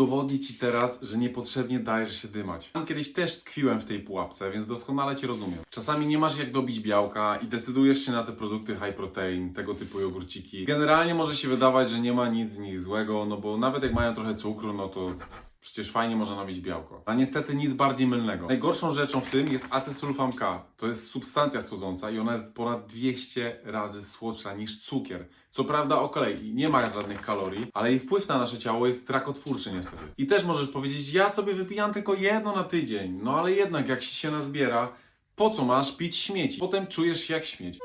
udowodnię Ci teraz, że niepotrzebnie dajesz się dymać. Tam kiedyś też tkwiłem w tej pułapce, więc doskonale Cię rozumiem. Czasami nie masz jak dobić białka i decydujesz się na te produkty high protein, tego typu jogurciki. Generalnie może się wydawać, że nie ma nic w nich złego, no bo nawet jak mają trochę cukru, no to Przecież fajnie można nabić białko. A niestety nic bardziej mylnego. Najgorszą rzeczą w tym jest acesulfam K. To jest substancja słodząca i ona jest ponad 200 razy słodsza niż cukier. Co prawda, okej, nie ma żadnych kalorii, ale jej wpływ na nasze ciało jest rakotwórczy niestety. I też możesz powiedzieć, ja sobie wypijam tylko jedno na tydzień. No ale jednak, jak się nazbiera, po co masz pić śmieci? Potem czujesz się jak śmieć.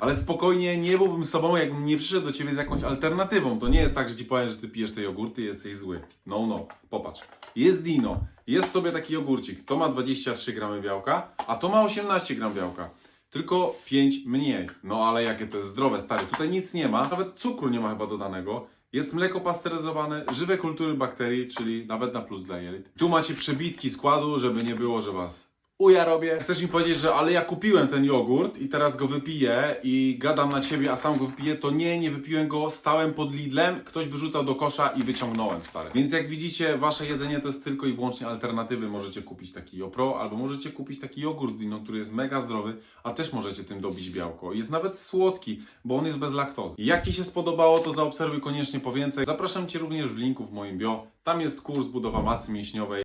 Ale spokojnie, nie byłbym sobą, jakbym nie przyszedł do ciebie z jakąś alternatywą. To nie jest tak, że ci powiem, że ty pijesz te jogurty i jesteś zły. No, no, popatrz. Jest Dino, jest sobie taki jogurcik. To ma 23 gramy białka, a to ma 18 gram białka. Tylko 5 mniej. No ale jakie to jest zdrowe, stary. Tutaj nic nie ma, nawet cukru nie ma chyba dodanego. Jest mleko pasteryzowane, żywe kultury bakterii, czyli nawet na plus dla jelit. Tu macie przebitki składu, żeby nie było, że was uja robię. Chcesz mi powiedzieć, że ale ja kupiłem ten jogurt i teraz go wypiję i gadam na ciebie, a sam go wypiję, to nie, nie wypiłem go, stałem pod Lidlem, ktoś wyrzucał do kosza i wyciągnąłem, stary. Więc jak widzicie, wasze jedzenie to jest tylko i wyłącznie alternatywy. Możecie kupić taki Jopro, albo możecie kupić taki jogurt Dino, który jest mega zdrowy, a też możecie tym dobić białko. Jest nawet słodki, bo on jest bez laktozy. Jak ci się spodobało, to zaobserwuj koniecznie po więcej. Zapraszam cię również w linku w moim bio. Tam jest kurs budowa masy mięśniowej.